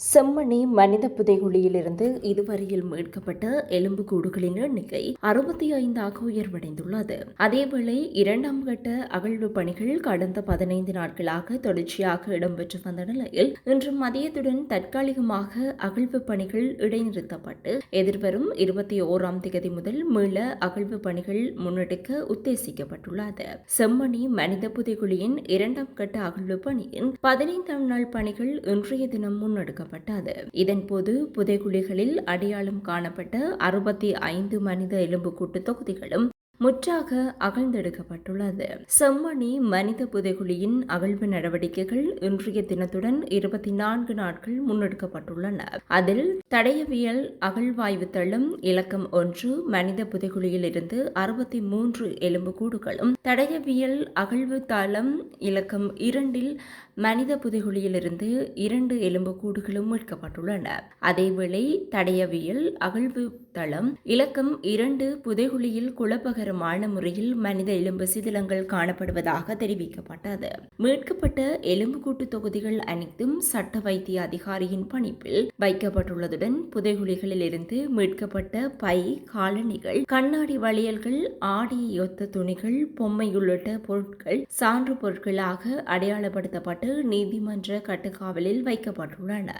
செம்மணி மனித புதைகுழியிலிருந்து இதுவரையில் மீட்கப்பட்ட எலும்புக்கூடுகளின் எண்ணிக்கை அறுபத்தி ஐந்தாக உயர்வடைந்துள்ளது. அதேவேளை இரண்டாம் கட்ட அகழ்வு பணிகள் கடந்த பதினைந்து நாட்களாக தொடர்ச்சியாக இடம்பெற்று வந்த நிலையில் இன்று மதியத்துடன் தற்காலிகமாக அகழ்வு பணிகள் இடைநிறுத்தப்பட்டு எதிர்வரும் இருபத்தி ஓராம் தேதி முதல் மீள அகழ்வு பணிகள் முன்னெடுக்க உத்தேசிக்கப்பட்டுள்ளது. செம்மணி மனித புதைகுழியின் இரண்டாம் கட்ட அகழ்வு பணியின் பதினைந்தாம் நாள் பணிகள் இன்றைய தினம் பாதிக்கப்பட்டது இதன்போது புதைகுழிகளில் அடையாளம் காணப்பட்ட அறுபத்தி ஐந்து மனித எலும்புக்கூட்டு தொகுதிகளும் முற்றாக அகழ்ந்தெடுக்கப்பட்டுள்ளது. செம்மணி மனித புதைகுழியின் அகழ்வு நடவடிக்கைகள் இன்றைய தினத்துடன் இருபத்தி நான்கு நாட்கள் முன்னெடுக்கப்பட்டுள்ளன. அதில் தடயவியல் அகழ்வாய்வு தளம் இலக்கம் ஒன்று மனித புதைகுழியில் இருந்து அறுபத்தி மூன்று எலும்புக்கூடுகளும் தடயவியல் அகழ்வு தளம் இலக்கம் இரண்டில் மனித புதைகுழியிலிருந்து இரண்டு எலும்புக்கூடுகளும் மீட்கப்பட்டுள்ளன. அதேவேளை தடையவியல் அகழ்வு தளம் இலக்கம் இரண்டு புதைகுழியில் குழப்பகரமான முறையில் மனித எலும்பு சிதிலங்கள் காணப்படுவதாக தெரிவிக்கப்பட்டது. மீட்கப்பட்ட எலும்புக்கூட்டு தொகுதிகள் அனைத்தும் சட்ட வைத்திய அதிகாரியின் பணிப்பில் வைக்கப்பட்டுள்ளதுடன் புதைகுழிகளில் இருந்து மீட்கப்பட்ட பை காலணிகள் கண்ணாடி வளையல்கள் ஆடி ஒத்த துணிகள் பொம்மை உள்ளிட்ட பொருட்கள் சான்று பொருட்களாக அடையாளப்படுத்தப்பட்டு நீதிமன்ற கட்டுக்காவலில் வைக்கப்பட்டுள்ளன